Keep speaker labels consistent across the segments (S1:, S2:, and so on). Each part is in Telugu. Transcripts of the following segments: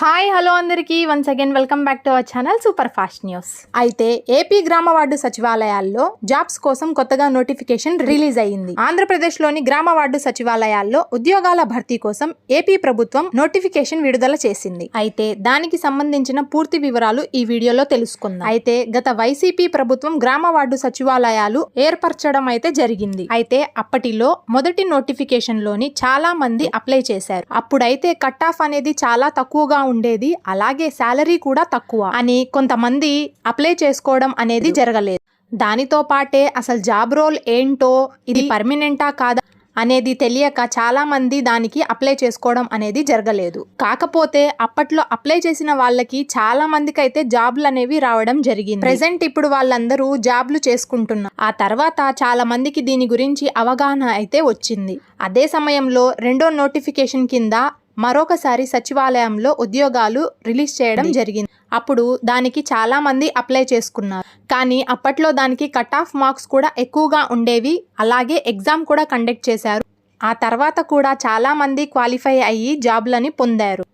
S1: హాయ్ హలో అందరికీ. Once again welcome back to our channel super fast news అయితే ఏపీ గ్రామ వార్డు సచివాలయాల్లో జాబ్స్ కోసం కొత్తగా నోటిఫికేషన్ రిలీజ్ అయ్యింది. ఆంధ్రప్రదేశ్లోని గ్రామ వార్డు సచివాలయాల్లో ఉద్యోగాల భర్తీ కోసం ఏపీ ప్రభుత్వం నోటిఫికేషన్ విడుదల చేసింది. అయితే దానికి సంబంధించిన పూర్తి వివరాలు ఈ వీడియోలో తెలుసుకుందాం. అయితే గత వైసీపీ ప్రభుత్వం గ్రామ వార్డు సచివాలయాలు ఏర్పరచడం అయితే జరిగింది. అయితే అప్పటిలో మొదటి నోటిఫికేషన్లోని చాలా మంది అప్లై చేశారు. అప్పుడైతే కట్ ఆఫ్ అనేది చాలా తక్కువగా ఉండేది అలాగే శాలరీ కూడా తక్కువ. అని కొంతమంది అప్లై చేసుకోవడం అనేది జరగలేదు. దానితో పాటే అసలు జాబ్ రోల్ ఏంటో ఇది పర్మనెంటా కాదా అనేది తెలియక చాలా మంది దానికి అప్లై చేసుకోవడం అనేది జరగలేదు. కాకపోతే అప్పట్లో అప్లై చేసిన వాళ్ళకి చాలా మందికి అయితే జాబ్లు అనేవి రావడం జరిగింది. ప్రెసెంట్ ఇప్పుడు వాళ్ళందరూ జాబ్లు చేసుకుంటున్నారు. ఆ తర్వాత చాలా మందికి దీని గురించి అవగాహన అయితే వచ్చింది. అదే సమయంలో రెండో నోటిఫికేషన్ కింద మరొకసారి సచివాలయంలో ఉద్యోగాలు రిలీజ్ చేయడం జరిగింది. అప్పుడు దానికి చాలా మంది అప్లై చేసుకున్నారు. కానీ అప్పట్లో దానికి కట్ ఆఫ్ మార్క్స్ కూడా ఎక్కువగా ఉండేవి. అలాగే ఎగ్జామ్ కూడా కండక్ట్ చేశారు. ఆ తర్వాత కూడా చాలా మంది క్వాలిఫై అయ్యి జాబ్లని పొందారు.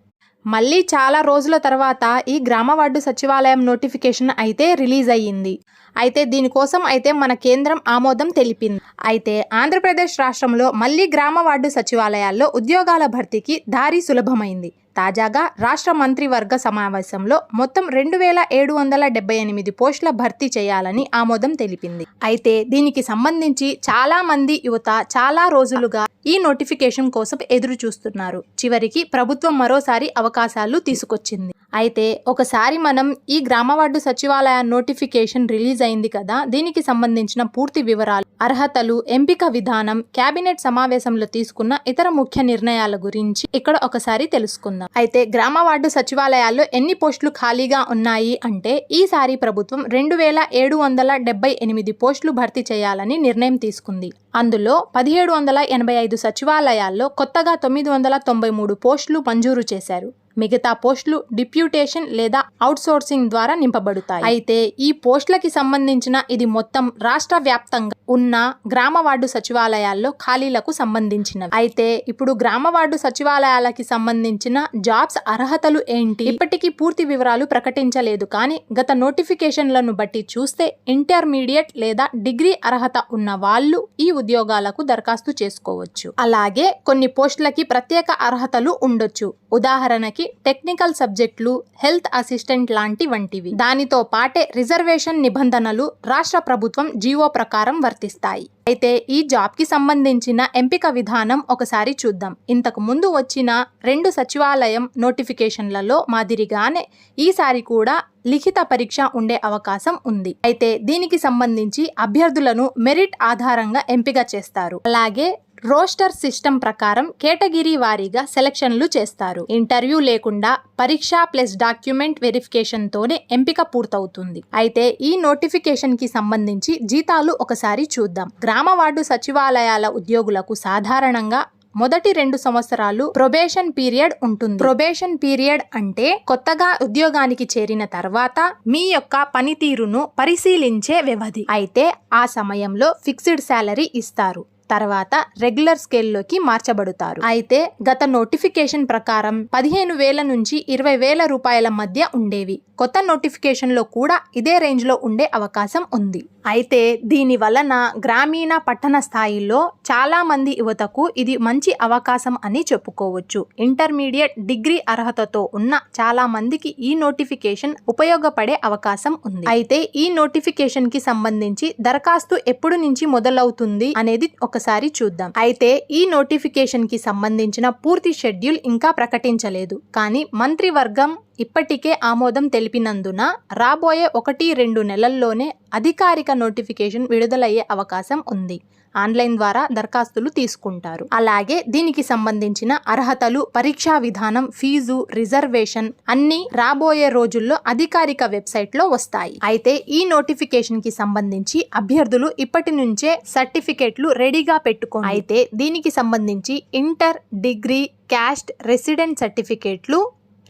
S1: మళ్ళీ చాలా రోజుల తర్వాత ఈ గ్రామ వార్డు సచివాలయం నోటిఫికేషన్ అయితే రిలీజ్ అయ్యింది. అయితే దీనికోసం అయితే మన కేంద్రం ఆమోదం తెలిపింది. అయితే ఆంధ్రప్రదేశ్ రాష్ట్రంలో మళ్ళీ గ్రామ వార్డు సచివాలయాల్లో ఉద్యోగాల భర్తీకి దారి సులభమైంది. తాజాగా రాష్ట్ర మంత్రివర్గ సమావేశంలో మొత్తం రెండు వేల ఏడు వందల డెబ్బై ఎనిమిది పోస్టుల భర్తీ చేయాలని ఆమోదం తెలిపింది. అయితే దీనికి సంబంధించి చాలా మంది యువత చాలా రోజులుగా ఈ నోటిఫికేషన్ కోసం ఎదురు చూస్తున్నారు చివరికి ప్రభుత్వం మరోసారి అవకాశాలు తీసుకొచ్చింది. అయితే ఒకసారి మనం ఈ గ్రామవార్డు సచివాలయ నోటిఫికేషన్ రిలీజ్ అయింది కదా దీనికి సంబంధించిన పూర్తి వివరాలు అర్హతలు ఎంపిక విధానం కేబినెట్ సమావేశంలో తీసుకున్న ఇతర ముఖ్య నిర్ణయాల గురించి ఇక్కడ ఒకసారి తెలుసుకుందాం. అయితే గ్రామ వార్డు సచివాలయాల్లో ఎన్ని పోస్టులు ఖాళీగా ఉన్నాయి అంటే ఈసారి ప్రభుత్వం రెండు వేల ఏడు వందల డెబ్బై ఎనిమిది పోస్టులు భర్తీ చేయాలని నిర్ణయం తీసుకుంది. అందులో పదిహేడు వందల ఎనభై ఐదు సచివాలయాల్లో కొత్తగా తొమ్మిది వందల తొంభై మూడు పోస్టులు మంజూరు చేశారు. మిగతా పోస్టులు డిప్యూటేషన్ లేదా అవుట్సోర్సింగ్ ద్వారా నింపబడతాయి. అయితే ఈ పోస్టులకి సంబంధించిన ఇది మొత్తం రాష్ట్ర వ్యాప్తంగా ఉన్న గ్రామ వార్డు సచివాలయాల్లో ఖాళీలకు సంబంధించినవి. అయితే ఇప్పుడు గ్రామ వార్డు సచివాలయాలకి సంబంధించిన జాబ్స్ అర్హతలు ఏంటి? ఇప్పటికీ పూర్తి వివరాలు ప్రకటించలేదు. కానీ గత నోటిఫికేషన్లను బట్టి చూస్తే ఇంటర్మీడియట్ లేదా డిగ్రీ అర్హత ఉన్న వాళ్ళు ఈ ఉద్యోగాలకు దరఖాస్తు చేసుకోవచ్చు. అలాగే కొన్ని పోస్టులకి ప్రత్యేక అర్హతలు ఉండొచ్చు. ఉదాహరణకి టెక్నికల్ సబ్జెక్టులు హెల్త్ అసిస్టెంట్ లాంటి వంటివి. దానితో పాటే రిజర్వేషన్ నిబంధనలు రాష్ట్ర ప్రభుత్వం జీవో ప్రకారం వర్తిస్తాయి అయితే ఈ జాబ్కి సంబంధించిన ఎంపిక విధానం ఒకసారి చూద్దాం. ఇంతకు ముందు వచ్చిన రెండు సచివాలయం నోటిఫికేషన్లలో మాదిరిగానే ఈసారి కూడా లిఖిత పరీక్ష ఉండే అవకాశం ఉంది. అయితే దీనికి సంబంధించి అభ్యర్థులను మెరిట్ ఆధారంగా ఎంపిక చేస్తారు. అలాగే రోస్టర్ సిస్టమ్ ప్రకారం కేటగిరీ వారీగా సెలక్షన్లు చేస్తారు. ఇంటర్వ్యూ లేకుండా పరీక్ష ప్లస్ డాక్యుమెంట్ వెరిఫికేషన్ తోనే ఎంపిక పూర్తవుతుంది. అయితే ఈ నోటిఫికేషన్కి సంబంధించి జీతాలు ఒకసారి చూద్దాం. గ్రామ వార్డు సచివాలయాల ఉద్యోగులకు సాధారణంగా మొదటి రెండు సంవత్సరాలు ప్రొబేషన్ పీరియడ్ ఉంటుంది. ప్రొబేషన్ పీరియడ్ అంటే కొత్తగా ఉద్యోగానికి చేరిన తర్వాత మీ యొక్క పనితీరును పరిశీలించే వ్యవధి. అయితే ఆ సమయంలో ఫిక్స్డ్ శాలరీ ఇస్తారు. తర్వాత రెగ్యులర్ స్కేల్లోకి మార్చబడతారు. అయితే గత నోటిఫికేషన్ ప్రకారం పదిహేను వేల నుంచి ఇరవై వేల రూపాయల మధ్య ఉండేవి. కొత్త నోటిఫికేషన్లో కూడా ఇదే రేంజ్లో ఉండే అవకాశం ఉంది. అయితే దీని వలన గ్రామీణ పట్టణ స్థాయిలో చాలా మంది యువతకు ఇది మంచి అవకాశం అని చెప్పుకోవచ్చు. ఇంటర్మీడియట్ డిగ్రీ అర్హతతో ఉన్న చాలా మందికి ఈ నోటిఫికేషన్ ఉపయోగపడే అవకాశం ఉంది. అయితే ఈ నోటిఫికేషన్కి సంబంధించి దరఖాస్తు ఎప్పుడు నుంచి మొదలవుతుంది అనేది ఒక ఒకసారి చూద్దాం. అయితే ఈ నోటిఫికేషన్కి సంబంధించిన పూర్తి షెడ్యూల్ ఇంకా ప్రకటించలేదు. కానీ మంత్రివర్గం ఇప్పటికే ఆమోదం తెలిపినందున రాబోయే ఒకటి రెండు నెలల్లోనే అధికారిక నోటిఫికేషన్ విడుదలయ్యే అవకాశం ఉంది. ఆన్లైన్ ద్వారా దరఖాస్తులు తీసుకుంటారు. అలాగే దీనికి సంబంధించిన అర్హతలు పరీక్షా విధానం ఫీజు రిజర్వేషన్ అన్ని రాబోయే రోజుల్లో అధికారిక వెబ్సైట్లో వస్తాయి. అయితే ఈ నోటిఫికేషన్కి సంబంధించి అభ్యర్థులు ఇప్పటి నుంచే సర్టిఫికేట్లు రెడీగా పెట్టుకో అయితే దీనికి సంబంధించి ఇంటర్ డిగ్రీ క్యాస్ట్ రెసిడెంట్ సర్టిఫికేట్లు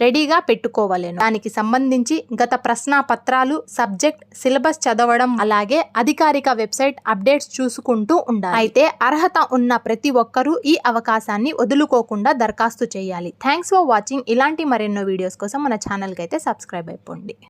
S1: రెడీగా పెట్టుకోవలేను. దానికి సంబంధించి గత ప్రశ్న పత్రాలు సబ్జెక్ట్ సిలబస్ చదవడం అలాగే అధికారిక వెబ్సైట్ అప్డేట్స్ చూసుకుంటూ ఉండాలి. అయితే అర్హత ఉన్న ప్రతి ఒక్కరూ ఈ అవకాశాన్ని వదులుకోకుండా దరఖాస్తు చేయాలి. Thanks for watching. ఇలాంటి మరెన్నో వీడియోస్ కోసం మన ఛానల్కి అయితే సబ్స్క్రైబ్ అయిపోండి.